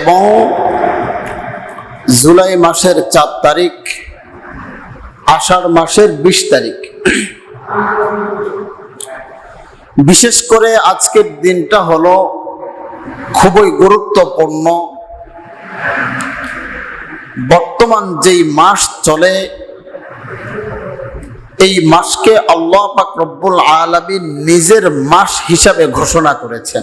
এবং জুলাই মাসের চার তারিখ, আষাঢ় মাসের বিশ তারিখ। বিশেষ করে আজকের দিনটা হলো খুবই গুরুত্বপূর্ণ। বর্তমান যেই মাস চলে, এই মাসকে আল্লাহ পাক রব্বুল আলমী নিজের মাস হিসাবে ঘোষণা করেছেন।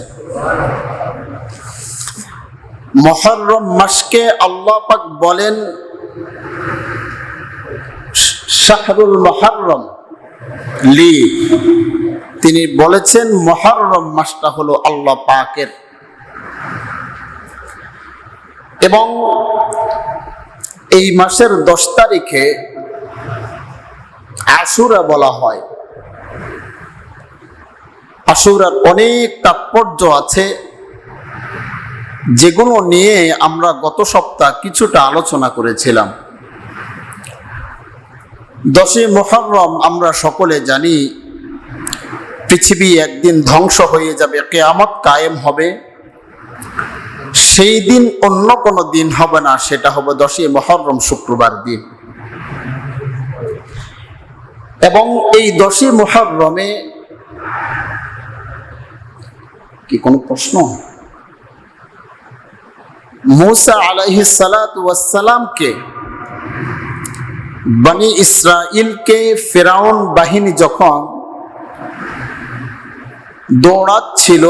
মহরম মাসকে আল্লাহ পাক বলেন শাহরুল মহরম। লি। তিনি বলেছেন, মহরম মাসটা হলো আল্লাহ পাকের। এবং এই মাসের দশ তারিখে আশুরা বলা হয়। আশুরার অনেক তাৎপর্য আছে। যেগুলো নিয়ে আমরা গত সপ্তাহ কিছুটা আলোচনা করেছিলাম। দশই মোহরম আমরা সকলে জানি, পৃথিবী একদিন ধ্বংস হয়ে যাবে, কেয়ামত কায়েম হবে। সেই দিন অন্য কোনো দিন হবে না, সেটা হবে দশই মহরম শুক্রবার দিন। এবং এই দশই মহরমে কি কোনো প্রশ্ন? মুসা আলাইহিস সালামকে বনি ইসরাইলকে ফেরাউন বাহিনী যখন দৌড়াচ্ছিল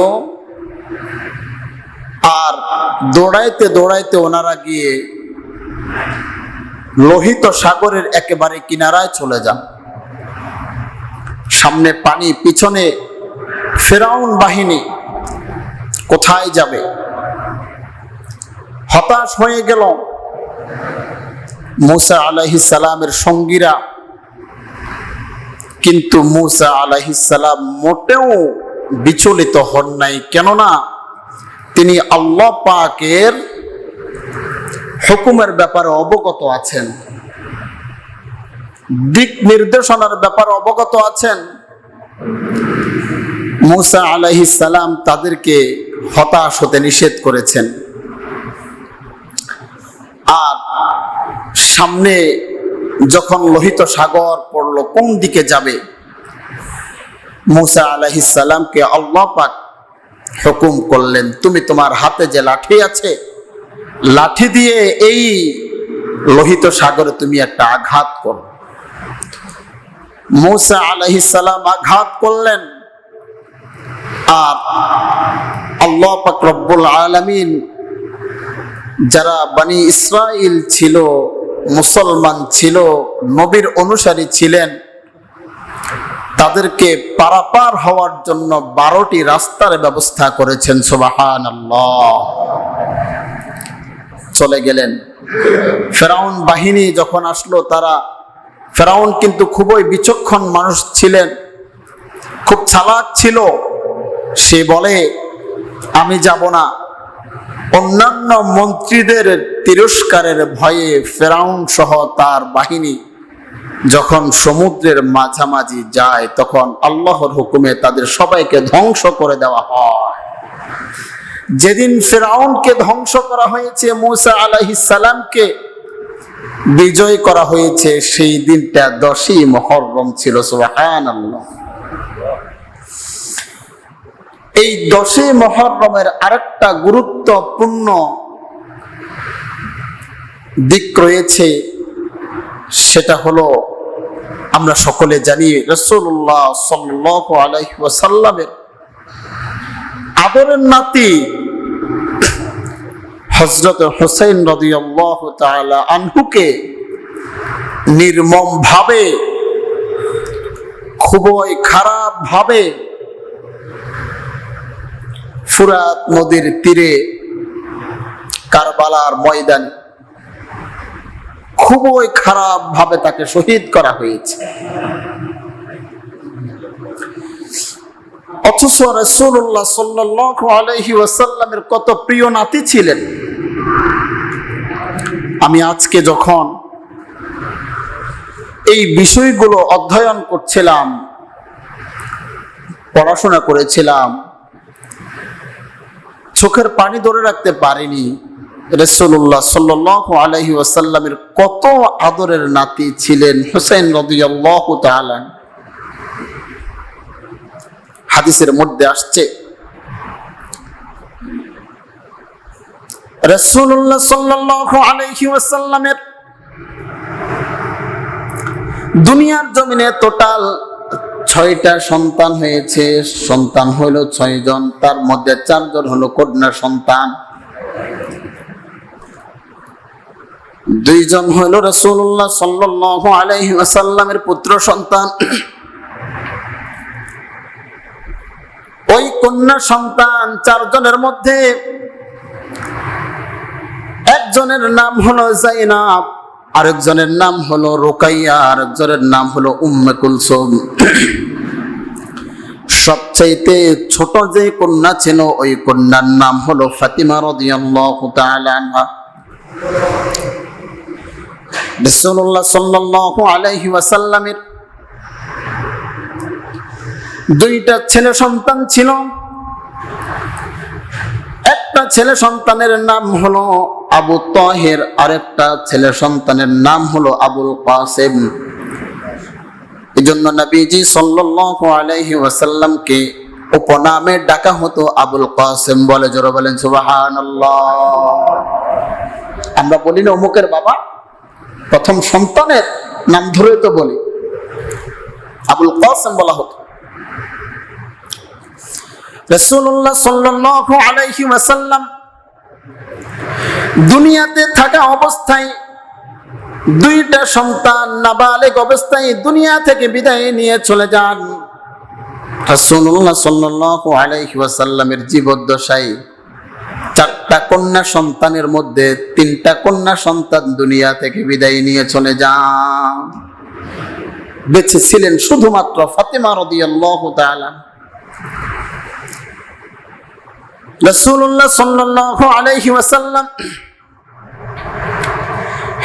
আর দৌড়াইতে দৌড়াইতে ওনারা গিয়ে লোহিত সাগরের একেবারে কিনারায় চলে যান। সামনে পানি, পিছনে ফেরাউন বাহিনী কোথায় যাবে? হতাশ হয়ে গেল। মুসা আলাহি সালামের সঙ্গীরা। কিন্তু মুসা আলাহি সালাম মোটেও বিচলিত হন নাই। কেননা তিনি আল্লাহ পাকের হুকুমের ব্যাপারে অবগত আছেন। দিক নির্দেশনার ব্যাপারে অবগত আছেন। মুসা আলাহি সালাম তাদেরকে হতাশ হতে নিষেধ করেছেন আর সামনে যখন লোহিত সাগর পড়ল, কোন দিকে যাবে? মুসা আলাহি সালামকে আল্লাহ পাক হুকুম করলেন, তুমি তোমার হাতে যে লাঠি আছে, লাঠি দিয়ে এই লোহিত সাগরে তুমি একটা আঘাত করো। মুসা আলহি সালাম আঘাত করলেন। আর আল্লাহ পাক রব্বুল আলমিন, যারা বানি ইসরাইল ছিল মুসলমান ছিল, নবীর অনুসারী ছিলেন। তাদেরকে পারাপার হওয়ার জন্য বারোটি রাস্তার ব্যবস্থা করেছেন সুবাহান চলে গেলেন। ফেরাউন বাহিনী যখন আসলো, তারা, ফেরাউন কিন্তু খুবই বিচক্ষণ মানুষ ছিলেন, খুব চালাক ছিল। সে বলে, আমি যাব না। অন্যান্য মন্ত্রীদের তিরস্কারের ভয়ে ফেরাউন সহ তার বাহিনী যখন সমুদ্রের মাঝামাঝি যায়, তখন আল্লাহর হুকুমে তাদের সবাইকে ধ্বংস করে দেওয়া হয়। যেদিন ফেরাউনকে ধ্বংস করা হয়েছে, মুসা আলাহি সালামকে বিজয় করা হয়েছে, সেই দিনটা দশই মহরম ছিল সুবাহান আল্লাহ এই দশই মহরমের আরেকটা গুরুত্বপূর্ণ দিক রয়েছে, সেটা হলো আমরা সকলে জানি রসুল্লাহ সাল্লাহ আদরের নাতি হজরত হোসেন আনহুকে নির্মম ভাবে খুবই খারাপ ভাবে ফুরাত নদীর তীরে কারবালার ময়দানে খুবই খারাপ ভাবে তাকে শহীদ করা হয়েছে। অথচ রসুল্লাহ সাল্লাহ আলহি ওয়াসাল্লামের কত প্রিয় নাতি ছিলেন। আমি আজকে যখন এই বিষয়গুলো অধ্যয়ন করছিলাম, পড়াশোনা করেছিলাম চোখের পানি ধরে রাখতে পারেনি রসুল্লাহ সাল্লাহ আলহি ওয়াসাল্লামের কত আদরের নাতি ছিলেন হুসেন রদিয়াল্লাহ তালান হাদিসের মধ্যে আসছে রসুল্লাহ সাল্লাহ আলহি ওয়াসাল্লামের দুনিয়ার জমিনে টোটাল ছয়টা সন্তান হয়েছে, সন্তান হইল ছয় জন তার মধ্যে চারজন হলো কন্যা সন্তান। দুইজন হইল রসুল্লাহ সাল্লাহ আলাইহি আসাল্লামের পুত্র সন্তান। ওই কন্যা সন্তান চারজনের মধ্যে একজনের নাম হলো জাইনাব। আরেকজনের নাম হলো রোকাইয়া, আরেকজনের নাম হলো উম্মে কুলসুম। সবচাইতে ছোট যে কন্যা ছিল, ওই কন্যার নাম হলো ফাতিমা রাদিয়াল্লাহু তাআলা আনহা। রাসূলুল্লাহ সাল্লাল্লাহু আলাইহি ওয়াসাল্লামের দুইটা ছেলে সন্তান ছিল। একটা ছেলে সন্তানের নাম হলো আবু তহের আরেকটা ছেলে সন্তানের নাম হলো আবুল কাসেম। জন্য নবীজি সাল্লাল্লাহু আলাইহি ওয়াসাল্লামকে উপনামে ডাকা হতো আবুল কাসেম বলে, জোরে বলেন, সুবহানাল্লাহ। আমরা বলি না অমুকের বাবা, প্রথম সন্তানের নাম ধরে তো বলি। আবুল কাসেম বলা হতো। রসুল্লাহ সাল্লাল্লাহু আলাইহি ওয়াসাল্লাম দুনিয়াতে থাকা অবস্থায় দুইটা সন্তান নাবালেক অবস্থায় দুনিয়া থেকে বিদায় নিয়ে চলে যান। রাসূলুল্লাহ সাল্লাল্লাহু আলাইহি ওয়াসাল্লামের জীবদ্দশায় চারটা কন্যা সন্তানের মধ্যে তিনটা কন্যা সন্তান দুনিয়া থেকে বিদায় নিয়ে চলে যান। বেঁচে ছিলেন শুধুমাত্র ফাতেমা রাদিয়াল্লাহু তাআলা।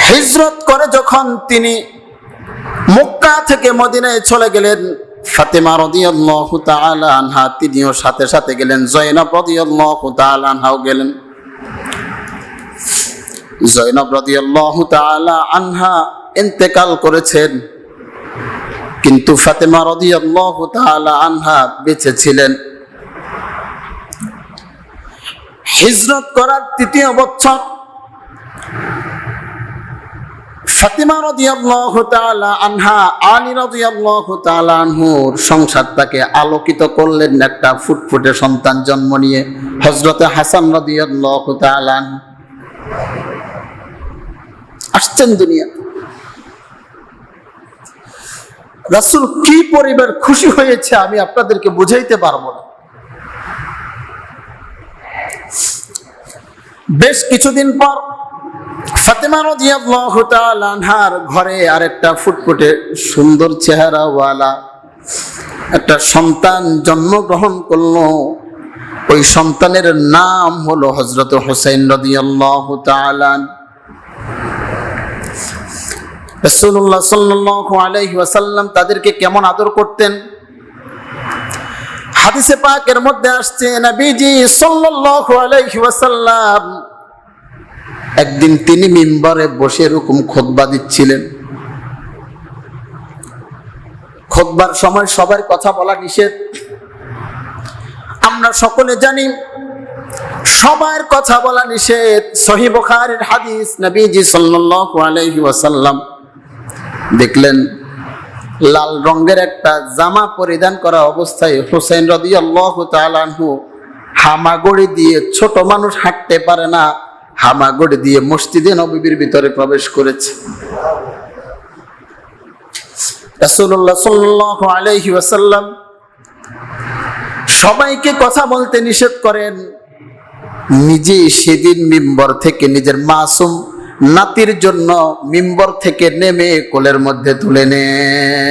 হিজরত করে যখন তিনি মক্কা থেকে মদিনায় চলে গেলেন আনহা, তিনিও সাথে সাথে গেলেন, জয়নব গেলেন। জয়নব আনহা ইন্তেকাল করেছেন, কিন্তু ফাতেমা রাদিয়াল্লাহু আনহা বেঁচে ছিলেন। হিজরত করার তৃতীয় বছর। ফাতিমা রাদিয়াল্লাহু তাআলা আনহা, আলী রাদিয়াল্লাহু তাআলা আনহুর সংসারটাকে আলোকিত করলেন একটা ফুটফুটে সন্তান জন্ম নিয়ে, হযরতে হাসান রাদিয়াল্লাহু তাআলা আসছেন দুনিয়া রাসূল কি পরিবার খুশি হয়েছে আমি আপনাদেরকে বুঝাইতে পারব না। বেশ কিছুদিন পর ফাতেমা রাদিয়াল্লাহু তাআলা আনহার ঘরে আরেকটা ফুটফুটে সুন্দর চেহারাওয়ালা একটা সন্তান জন্মগ্রহণ করল। ওই সন্তানের নাম হলো হজরত হোসেন রাদিয়াল্লাহু তাআলা রাসূলুল্লাহ সাল্লাল্লাহু আলাইহি ওয়াসাল্লাম তাদেরকে কেমন আদর করতেন? হাদিসে পাকের মধ্যে আসছে, নবীজি সাল্লাল্লাহু আলাইহি ওয়াসাল্লাম একদিন তিনি মিম্বরে বসে এরকম খোদবা দিচ্ছিলেন। খোদবার সময় সবার কথা বলা নিষেধ। আমরা সকলে জানি সবার কথা বলা নিষেধ। সহি বুখারীর হাদিস, নবীজি সাল্লাল্লাহু আলাইহি ওয়াসাল্লাম দেখলেন লাল রঙের একটা জামা পরিধান করা অবস্থায় হুসেন রাদিয়াল্লাহু তাআলা আনহু হামাগড়ি দিয়ে ছোট মানুষ হাঁটতে পারে না, হামাগড়ি দিয়ে মসজিদে নবীর ভিতরে প্রবেশ করেছে। সবাইকে কথা বলতে নিষেধ করেন, নিজে সেদিন মিম্বর থেকে নিজের মাসুম নাতির জন্য মিম্বর থেকে নেমে কোলের মধ্যে তুলে নেন।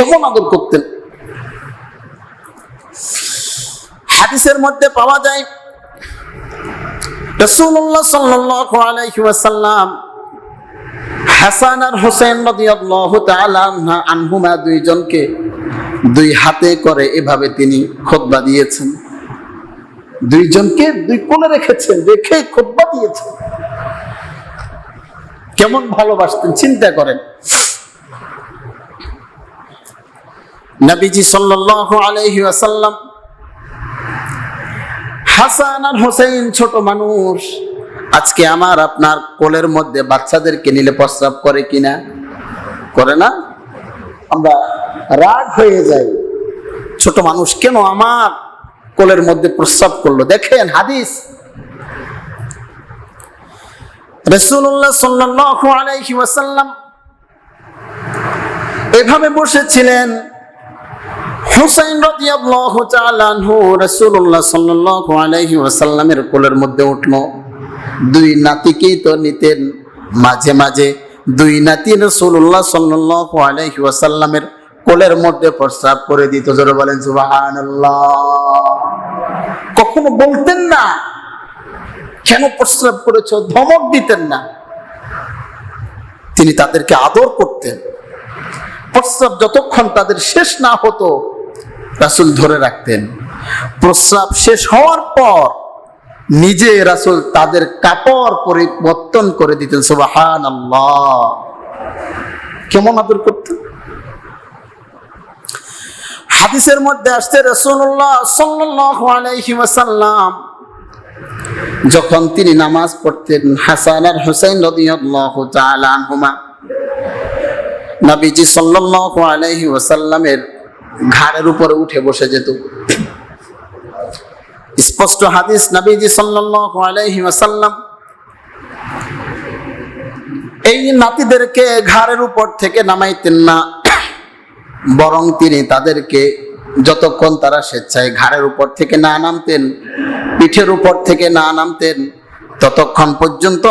কেমন আদর করতেন। হাদিসের মধ্যে পাওয়া যায় রসুল্লাহ সাল্লাল্লাহু আলাইহি ওয়াসাল্লাম হাসান আর হোসেন রাদিয়াল্লাহু তাআলা আনহুমা দুইজনকে দুই হাতে করে এভাবে তিনি খুতবা দিয়েছেন। দুইজনকে দুই কোণে রেখেছেন, রেখে খোদ্া দিয়েছেন। কেমন ভালোবাসতেন, চিন্তা করেন। নবীজি সাল্লাল্লাহু আলাইহি ওয়াসাল্লাম, হাসান আর হোসেন ছোট মানুষ, আজকে আমার আপনার কোলের মধ্যে বাচ্চাদেরকে নিলে প্রস্রাব করে কিনা? করে না? আমরা রাগ হয়ে যাই। ছোট মানুষ কেন আমার কোলের মধ্যে প্রস্রাব করল? দেখেন হাদিস। রসুল্লাহ সাল্লাল্লাহু আলাইহি ওয়াসাল্লাম এভাবে বসেছিলেন। হুসাইন রাদিয়াল্লাহু তাআলা আনহু রাসূলুল্লাহ সাল্লাল্লাহু আলাইহি ওয়াসাল্লামের কোলের মধ্যে উঠল। দুই নাতিকেই তো নিতেন মাঝে মাঝে। দুই নাতি রাসূলুল্লাহ সাল্লাল্লাহু আলাইহি ওয়াসাল্লামের কোলের মধ্যে প্রস্রাব করে দিত। জোরে বলেন, সুবহানাল্লাহ। কখনো বলতেন না, কেন প্রস্রাব করেছ? ধমক দিতেন না। তিনি তাদেরকে আদর করতেন। প্রস্রাব যতক্ষণ তাদের শেষ না হতো রাসুল ধরে রাখতেন। প্রস্রাব শেষ হওয়ার পর নিজে রাসুল তাদের কাপড় পরিবর্তন করে দিতেন সুবাহান আল্লাহ কেমন আদর করতেন? হাদিসের মধ্যে আসতে রসুল্লাহ ওয়াসাল্লাম যখন তিনি নামাজ পড়তেন, হাসান আর হুসাইন আনহুমা, নবীজি সাল্লাল্লাহু আলাইহি ওয়াসাল্লামের ঘাড়ের উপরে উঠে বসে যেত। স্পষ্ট হাদিস নবীজি সাল্লাল্লাহু আলাইহি এই নাতিদেরকে ঘাড়ের উপর থেকে নামাইতেন না। বরং তিনি তাদেরকে যতক্ষণ তারা স্বেচ্ছায় ঘাড়ের উপর থেকে না নামতেন, পিঠের উপর থেকে না নামতেন, ততক্ষণ পর্যন্ত